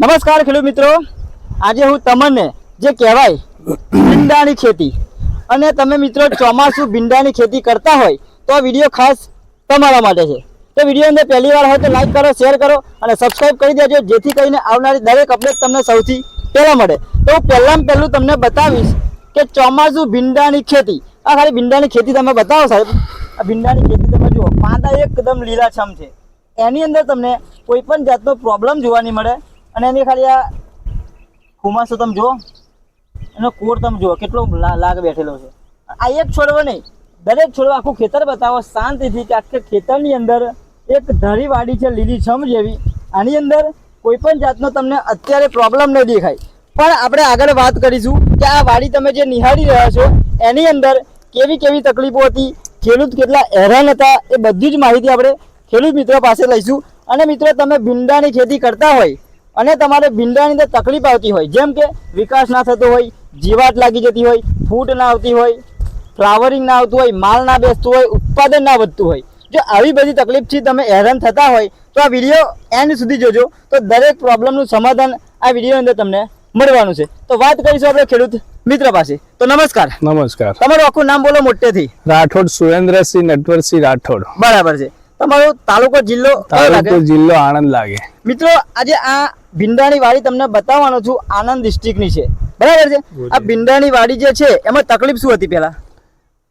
નમસ્કાર ખેડૂત મિત્રો. આજે હું તમને જે કહેવાય ભીંડાની ખેતી અને તમે મિત્રો ચોમાસું ભીંડાની ખેતી કરતા હોય તો આ વીડિયો ખાસ તમારા માટે છે. તો વીડિયો અંદર પહેલી વાર હોય તો લાઈક કરો, શેર કરો અને સબસ્ક્રાઈબ કરી દેજો, જેથી કરીને આવનારી દરેક અપડેટ તમને સૌથી પહેલાં મળે. તો હું પહેલાં પહેલું તમને બતાવીશ કે ચોમાસું ભીંડાની ખેતી. આ ખાલી ભીંડાની ખેતી તમે બતાવો સાહેબ. આ ભીંડાની ખેતી તમે જુઓ. પાંદા એકદમ લીલાછમ છે. એની અંદર તમને કોઈ પણ જાતનો પ્રોબ્લેમ જોવા નહીં મળે. અને એની ખાલી આ ખુમાસો તમે જુઓ. એનો કોર તમે જુઓ, કેટલો લાગ બેઠેલો છે. આ એક છોડવો નહીં, દરેક છોડવો આખું ખેતર બતાવો, શાંતિથી કે આખે ખેતરની અંદર એક ધરી વાડી છે, લીલી છમ જેવી. આની અંદર કોઈ પણ જાતનો તમને અત્યારે પ્રોબ્લેમ ન દેખાય. પણ આપણે આગળ વાત કરીશું કે આ વાડી તમે જે નિહાળી રહ્યા છો, એની અંદર કેવી કેવી તકલીફો હતી, ખેડૂત કેટલા હેરાન હતા, એ બધી જ માહિતી આપણે ખેડૂત મિત્રો પાસે લઈશું. અને મિત્રો, તમે ભીંડાની ખેતી કરતા હોય અને તમારે ભીંડાની અંદર તકલીફ આવતી હોય જેમ કે વિકાસ ના થતો હોય જીવાત લાગી જતી હોય ફૂટ ના આવતી હોય ફ્લાવરિંગ ના આવતું હોય માલ ના બેસતું હોય ઉત્પાદન ના વધતું હોય. જો આવી બધી તકલીફથી તમે હેરાન થતા હોય તો આ વીડિયો એન્ડ સુધી જોજો. તો દરેક પ્રોબ્લેમનું સમાધાન આ વીડિયો અંદર તમને મળવાનું છે. તો વાત કરીશું આપણે ખેડૂત મિત્ર પાસે. તો નમસ્કાર. નમસ્કાર. તમારું આખું નામ બોલો મોટેથી. રાઠોડ સુરેન્દ્રસિંહ નટવરસિંહ રાઠોડ. બરાબર છે. તમારો તાલુકો જિલ્લો તાલુકો જિલ્લો આણંદ લાગે. મિત્રો આજે આ ભીંડાની વાડી તમને બતાવવાનો છું આણંદ ડિસ્ટ્રિક્ટની છે. બરાબર છે? આ ભીંડાની વાડી જે છે એમાં તકલીફ શું હતી પેલા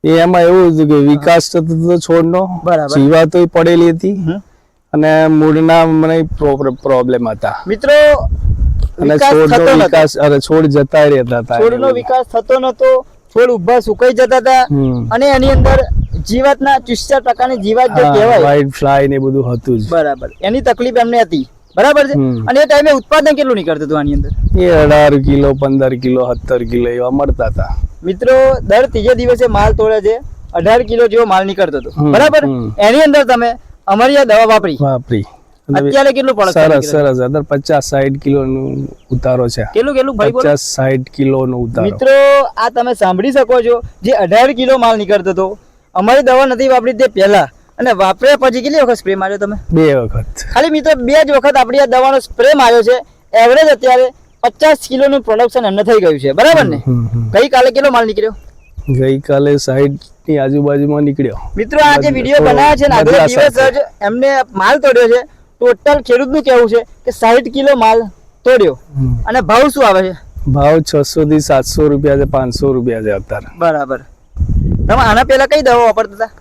એમાં એવું હતું કે વિકાસ થતો હતો છોડનો બરાબર. જીવાતો પડેલી હતી. અને મૂળના મને પ્રોબ્લેમ હતા. મિત્રો અને છોડનો વિકાસ અરે છોડ જતા રહેતા હતા. છોડનો વિકાસ થતો નતો છોડ ઊભા સુકાઈ જતા હતા અને એની અંદર જીવાતના ચુસ્સા પ્રકારની જીવાત જે કહેવાય વ્હાઈટ ફ્લાય ને બધું હતું જ. બરાબર. એની તકલીફ એમને હતી. બરાબર છે? અને એ ટાઈમે ઉત્પાદન કેટલું નીકળતું હતું આની અંદર? એ અઢાર કિલો પંદર કિલો સત્તર કિલો એવા મળતા હતા. મિત્રો દર ત્રીજે દિવસે માલ તોડે છે. અઢાર કિલો જેવો માલ નીકળતો હતો. બરાબર? એની અંદર તમે અમારી આ દવા વાપરી. વાપરી. અત્યારે કેટલું પડે સરસ સરસ. અંદર પચાસ સાઠ કિલો નું ઉતારો છે. કેટલું કેટલું ભાઈ પચાસ સાઠ કિલો નો ઉતારો. મિત્રો આ તમે સાંભળી શકો છો. જે અઢાર કિલો માલ નીકળતો હતો અમારી દવા નથી વાપરી તે પહેલા. અને વાપર્યા પછી કેટલી વખત સ્પ્રે માર્યો તમે? બે વખત. ખાલી મિત્રો બે જ વખત આપણી આ દવાનો સ્પ્રે માર્યો છે. એવરેજ અત્યારે પચાસ કિલોનું પ્રોડક્શન એમને થઈ ગયું છે. બરાબર ને. ગઈકાલે કેટલો માલ નીકળ્યો? ગઈકાલે સાઈડની આજુબાજુમાં નીકળ્યો. મિત્રો આ જે વીડિયો બનાવ્યા છે ને આગલા દિવસ જ એમને માલ તોડ્યો છે. ટોટલ ખેડૂતનું કહેવું છે કે સાહીઠ કિલો માલ તોડ્યો. અને ભાવ શું આવે છે? ભાવ છસો થી સાતસો રૂપિયા છે પાંચસો રૂપિયા છે અત્યારે. બરાબર. તમે આના પહેલા કઈ દવા વાપરતા હતા?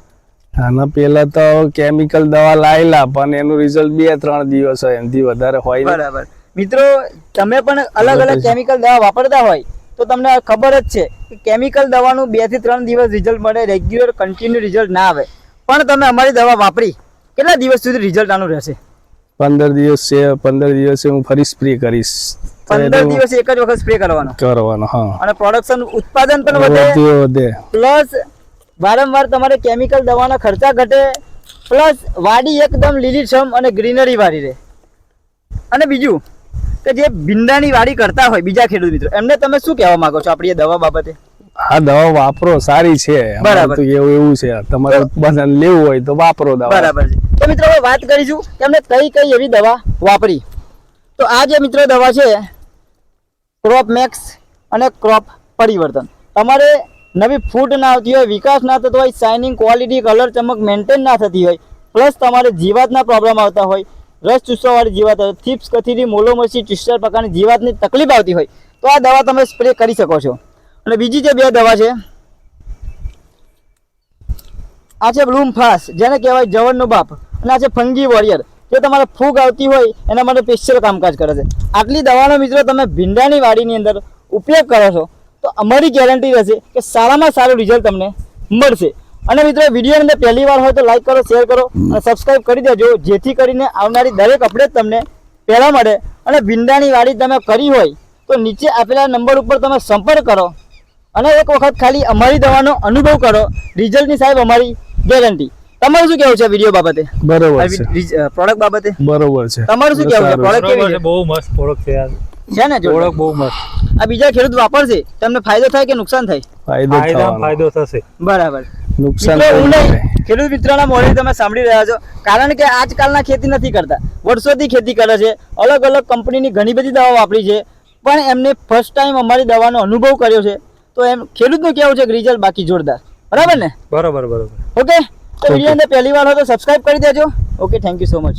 આના પેલા તો કેમિકલ દવા લાયેલા પણ એનું રિઝલ્ટ બે ત્રણ દિવસ હોય એનાથી વધારે હોય બરાબર. મિત્રો તમે પણ અલગ અલગ કેમિકલ દવા વાપરતા હોય તો તમને ખબર જ છે કે કેમિકલ દવાનું બેથી ત્રણ દિવસ રિઝલ્ટ મળે રેગ્યુલર કન્ટિન્યુ રિઝલ્ટ ના આવે. પણ તમે અમારી દવા વાપરી. કેટલા દિવસ સુધી રિઝલ્ટ આનું રહેશે? પંદર દિવસ છે પંદર દિવસે હું ફરી સ્પ્રે કરીશ. પંદર દિવસ એક જ વખત સ્પ્રે કરવાનો? કરવાનો હા. અને પ્રોડક્શન ઉત્પાદન પણ વધે વધે પ્લસ વારંવાર તમારે કેમિકલ દવાના ખર્ચા ઘટે પ્લસ વાડી એકદમ લીલીછમ અને ગ્રીનરી વાળી રહે. અને બીજું કે જે ભીંડાની વાડી કરતા હોય બીજા ખેડૂત મિત્રો એમને તમે શું કહેવા માંગો છો આપણી દવા બાબતે? આ દવા વાપરો સારી છે. બરાબર. એવું એવું છે. તમારે ઉત્પાદન લેવું હોય તો વાપરો દવા. બરાબર છે. તો મિત્રો હવે વાત કરીશું કે એમને કઈ કઈ એવી દવા વાપરી. તો આ જે મિત્રો દવા છે ક્રોપ મેક્સ અને ક્રોપ પરિવર્તન. તમારે નવી ફૂટ ના આવતી હોય, વિકાસ ના થતો હોય શાઇનિંગ ક્વોલિટી કલર ચમક મેન્ટેન ના થતી હોય પ્લસ તમારે જીવાતના પ્રોબ્લેમ આવતા હોય, રસ ચૂસવાવાળી જીવાત હોય થીપ્સ કથીરી, મોલોમસી, ચુસ્ટર પ્રકારની જીવાતની તકલીફ આવતી હોય, તો આ દવા તમે સ્પ્રે કરી શકો છો. અને બીજી જે બે દવા છે, આ છે બ્લૂમ ફાસ, જેને કહેવાય જવનનો બાપ, અને આ છે ફંગી વોરિયર. જો તમારે ફૂગ આવતી હોય, એના માટે સ્પેશિયલ કામકાજ કરે છે. આટલી દવાનો મિત્રો તમે ભીંડાની વાડીની અંદર ઉપયોગ કરો છો તો અમારી ગેરંટી રહેશે કે સારામાં સારું રિઝલ્ટ તમને મળશે. અને મિત્રો વીડિયો અંદર પહેલી વાર હોય તો લાઈક કરો શેર કરો અને સબસ્ક્રાઇબ કરી દેજો જેથી કરીને આવનારી દરેક અપડેટ તમને પહેલાં મળે. અને ભીંડાની વાડી તમે કરી હોય તો નીચે આપેલા નંબર ઉપર તમે સંપર્ક કરો અને એક વખત ખાલી અમારી દવાનો અનુભવ કરો. રિઝલ્ટની સાહેબ અમારી ગેરંટી તમારું શું કેવું છે વીડિયો બાબતે? બરોબર છે. પ્રોડક્ટ બાબતે? બરોબર છે. તમારું શું કેવું છે? પ્રોડક્ટ કેવી છે? છે. બહુ મસ્ત પ્રોડક્ટ છે યાર. છે ને પ્રોડક્ટ બહુ મસ્ત. આ બીજા ખેડૂત વાપરશે તમને ફાયદો થાય કે નુકસાન થાય? ફાયદો ફાયદો થશે. બરાબર. નુકસાન. ખેડૂત મિત્રોના મોડે તમે સાંભળી રહ્યા છો. કારણ કે આજકાલના ખેતી નથી કરતા. વર્ષોથી ખેતી કરે છે. અલગ અલગ કંપનીની ઘણી બધી દવાઓ વાપરી છે. પણ એમને ફર્સ્ટ ટાઈમ અમારી દવાનો અનુભવ કર્યો છે. તો એમ ખેડૂતનું કેવું છે કે રિઝલ્ટ બાકી જોરદાર. બરાબર ને? બરાબર બરાબર. ઓકે? તો વીડિયો અંદર પહેલી વાર હોય તો સબસ્ક્રાઇબ કરી દેજો. Okay thank you so much